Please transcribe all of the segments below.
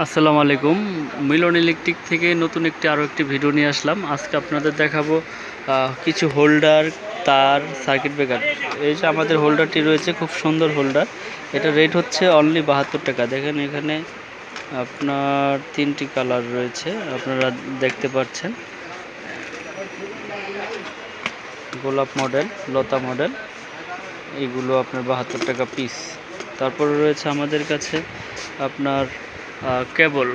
আসসালামু আলাইকুম। মিলন ইলেকট্রিক থেকে নতুন একটি আরও একটি ভিডিও নিয়ে আসলাম। আজকে আপনাদের দেখাবো কিছু হোল্ডার, তার, সার্কিট ব্রেকার। এই যে আমাদের হোল্ডারটি রয়েছে, খুব সুন্দর হোল্ডার। এটা রেট হচ্ছে অনলি বাহাত্তর টাকা। দেখেন এখানে আপনার তিনটি কালার রয়েছে, আপনারা দেখতে পাচ্ছেন। গোলাপ মডেল, লতা মডেল এইগুলো আপনার বাহাত্তর টাকা পিস। তারপরে রয়েছে আমাদের কাছে আপনার কেবল।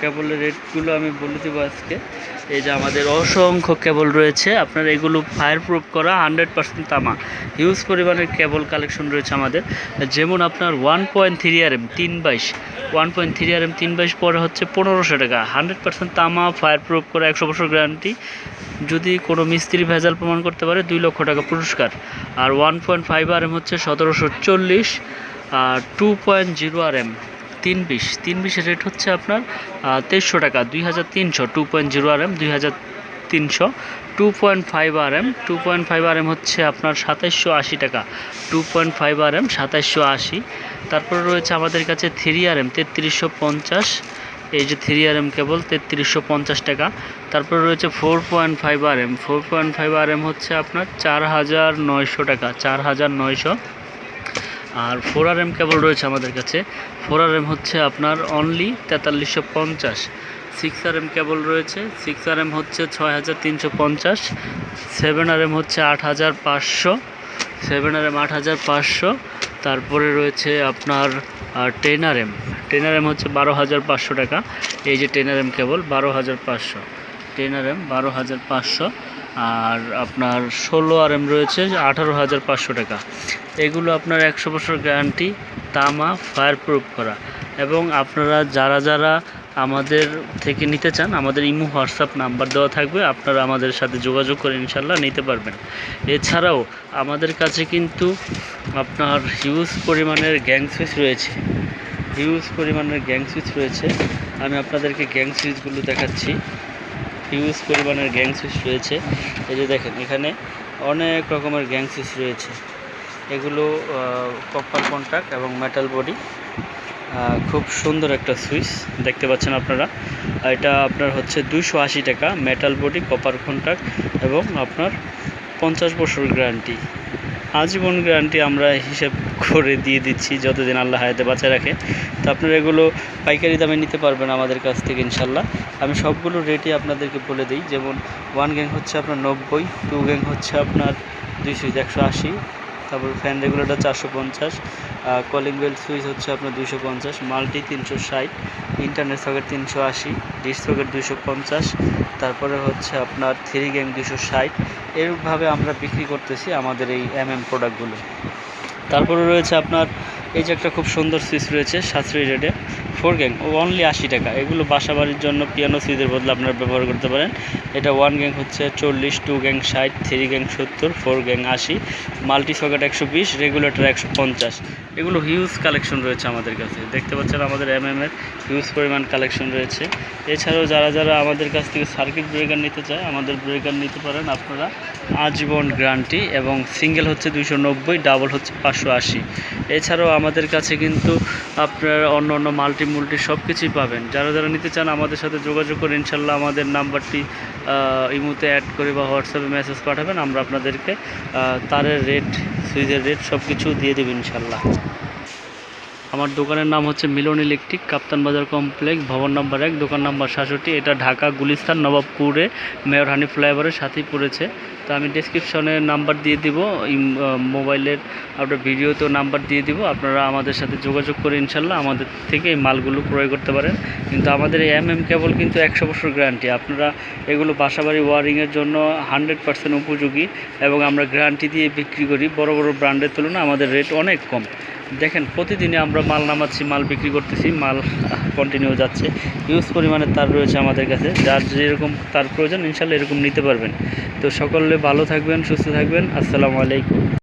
কেবলের রেটগুলো আমি বলে দেবো আজকে। এই যে আমাদের অসংখ্য কেবল রয়েছে। আপনার এগুলো ফায়ার প্রুফ করা হান্ড্রেড পার্সেন্ট তামা। হিউজ পরিমাণের কেবল কালেকশন রয়েছে আমাদের। যেমন আপনার one point three R M তিন বাইশ। One point three R M তিন বাইশ পরে হচ্ছে পনেরোশো টাকা। হান্ড্রেড পার্সেন্ট তামা ফায়ার প্রুফ করা একশো বছর গ্যারান্টি যদি কোনো মিস্ত্রি ভেজাল প্রমাণ করতে পারে, দুই লক্ষ টাকা পুরস্কার। আর one point five R M হচ্ছে সতেরোশো চল্লিশ। আর two point zero R M তিন বিশ। তিন বিশের রেট হচ্ছে আপনার তেইশশো টাকা, দুই হাজার তিনশো two point zero R M দুই হাজার তিনশো two point five R M two point five R M হচ্ছে আপনার সাতাইশশো আশি টাকা two point five R M সাতাইশশো আশি। তারপরে রয়েছে আমাদের কাছে থ্রি আর এম তেত্রিশশো পঞ্চাশ। এই যে থ্রি আর এম কেবল, তেত্রিশশো পঞ্চাশ টাকা। তারপরে রয়েছে four point five R M four point five R M হচ্ছে আপনার চার হাজার নয়শো টাকা, চার হাজার নয়শো। আর ফোর আর এম কেবল রয়েছে আমাদের কাছে। ফোর আর এম হচ্ছে আপনার অনলি তেতাল্লিশশো পঞ্চাশ। সিক্স আর এম কেবল রয়েছে। সিক্স আর এম হচ্ছে ছয় হাজার তিনশো পঞ্চাশ। সেভেন আর এম হচ্ছে আট হাজার পাঁচশো। সেভেন আর এম আট হাজার পাঁচশো। তারপরে রয়েছে আপনার ten R M. Ten R M হচ্ছে বারো হাজার পাঁচশো টাকা। এই যে টেন আর এম কেবল বারো হাজার পাঁচশো। টেন আর এম বারো হাজার পাঁচশো। আর আপনার ষোলো আর এম রয়েছে, আঠারো হাজার পাঁচশো টাকা। এগুলো আপনার একশো বছর গ্যারান্টি তামা ফায়ার প্রুফ করা। এবং আপনারা যারা যারা আমাদের থেকে নিতে চান, আমাদের ইমো, হোয়াটসঅ্যাপ নাম্বার দেওয়া থাকবে, আপনারা আমাদের সাথে যোগাযোগ করে ইনশাল্লাহ নিতে পারবেন। এছাড়াও আমাদের কাছে কিন্তু আপনার হিউজ পরিমাণের গ্যাং সুইচ রয়েছে। হিউজ পরিমাণের গ্যাং সুইচ রয়েছে। আমি আপনাদেরকে গ্যাং সুইচগুলো দেখাচ্ছি। হিউজ পরিমাণের গ্যাং সুইচ রয়েছে। এই যে দেখেন, এখানে অনেক রকমের গ্যাং সুইচ রয়েছে। এগুলো কপার কন্ট্রাক্ট এবং মেটাল বডি খুব সুন্দর একটা সুইচ দেখতে পাচ্ছেন আপনারা। এটা আপনার হচ্ছে দুশো আশি টাকা মেটাল বডি কপার কন্ট্রাক্ট এবং আপনার পঞ্চাশ বছর গ্যারান্টি আজীবন গ্যারান্টি আমরা হিসেব করে দিয়ে দিচ্ছি, যতদিন আল্লাহ হায়াতে বাঁচা রাখে। তো আপনারা এগুলো পাইকারি দামে নিতে পারবেন আমাদের কাছ থেকে ইনশাল্লাহ আমি সবগুলো রেটই আপনাদেরকে বলে দিই, যেমন ওয়ান গ্যাং হচ্ছে আপনার নব্বই টু গ্যাং হচ্ছে আপনার দুইশো, একশো আশি, তারপর ফ্যান রেগুলেটর চারশো পঞ্চাশ কলিং বেল সুইচ হচ্ছে আপনার দুইশো পঞ্চাশ মাল্টি তিনশো ষাট ইন্টারনেট সকেট তিনশো আশি ডিস সকেট দুইশো পঞ্চাশ, তারপরে হচ্ছে আপনার থ্রি গ্যাং দুশো ষাট। এরভাবে আমরা বিক্রি করতেছি আমাদের এই এম এম প্রোডাক্টগুলো তারপরে রয়েছে আপনার, এই যে একটা খুব সুন্দর সুইচ রয়েছে সাশ্রয়ী রেটে। ফোর গ্যাং অনলি আশি টাকা। এগুলো বাসা বাড়ির জন্য পিয়ানো সুইচের বদলে আপনারা ব্যবহার করতে পারেন। এটা ওয়ান গ্যাং হচ্ছে চল্লিশ টু গ্যাং ষাট থ্রি গ্যাং সত্তর ফোর গ্যাং আশি মাল্টি সকেট একশো বিশ রেগুলেটর একশো পঞ্চাশ। এগুলো হিউজ কালেকশন রয়েছে আমাদের কাছে। দেখতে পাচ্ছেন আমাদের এম এর হিউজ পরিমাণ কালেকশন রয়েছে। এছাড়াও যারা যারা আমাদের কাছ থেকে সার্কিট ব্রেকার নিতে চায়, আমাদের ব্রেকার নিতে পারেন আপনারা আজীবন গ্যারান্টি এবং সিঙ্গেল হচ্ছে দুইশো নব্বই ডাবল হচ্ছে পাঁচশো আশি। এছাড়াও আমাদের কাছে কিন্তু আপনার অন্য অন্য মাল্টি মুল্টি সব কিছুই পাবেন। যারা যারা নিতে চান আমাদের সাথে যোগাযোগ করে ইনশাল্লাহ আমাদের নাম্বারটি ইমুতে অ্যাড করে বা হোয়াটসঅ্যাপে মেসেজ পাঠাবেন। আমরা আপনাদেরকে তারের রেট সুইচের রেট সব কিছু দিয়ে দেবে ইনশাল্লাহ। আমার দোকানের নাম হচ্ছে মিলন ইলেকট্রিক, কাপ্তান বাজার কমপ্লেক্স, ভবন নাম্বার এক, দোকান নাম্বার সাতষট্টি। এটা ঢাকা গুলিস্তান, নবাবপুরে মেয়র হানি ফ্লাইওভারের সাথেই পড়েছে। তো আমি ডিসক্রিপশনে নাম্বার দিয়ে দিব মোবাইলের আপনার ভিডিওতেও নাম্বার দিয়ে দিব। আপনারা আমাদের সাথে যোগাযোগ করে ইনশাল্লাহ আমাদের থেকে এই মালগুলো ক্রয় করতে পারেন। কিন্তু আমাদের এই এম এম কেবল কিন্তু একশো বছর গ্যারান্টি আপনারা এগুলো বাসাবাড়ি ওয়ারিংয়ের জন্য হান্ড্রেড পার্সেন্ট উপযোগী এবং আমরা গ্যারান্টি দিয়ে বিক্রি করি। বড় বড় ব্র্যান্ডের তুলনায় আমাদের রেট অনেক কম। দেখেন প্রতিদিনে আমরা মাল নামাচ্ছি, মাল বিক্রি করতেছি, মাল কন্টিনিউ যাচ্ছে। ইউজ পরিমাণে তার রয়েছে আমাদের কাছে। যার যেরকম তার প্রয়োজন, ইনশাল্লাহ এরকম নিতে পারবেন। তো সকলে ভালো থাকবেন, সুস্থ থাকবেন। আসসালামু আলাইকুম।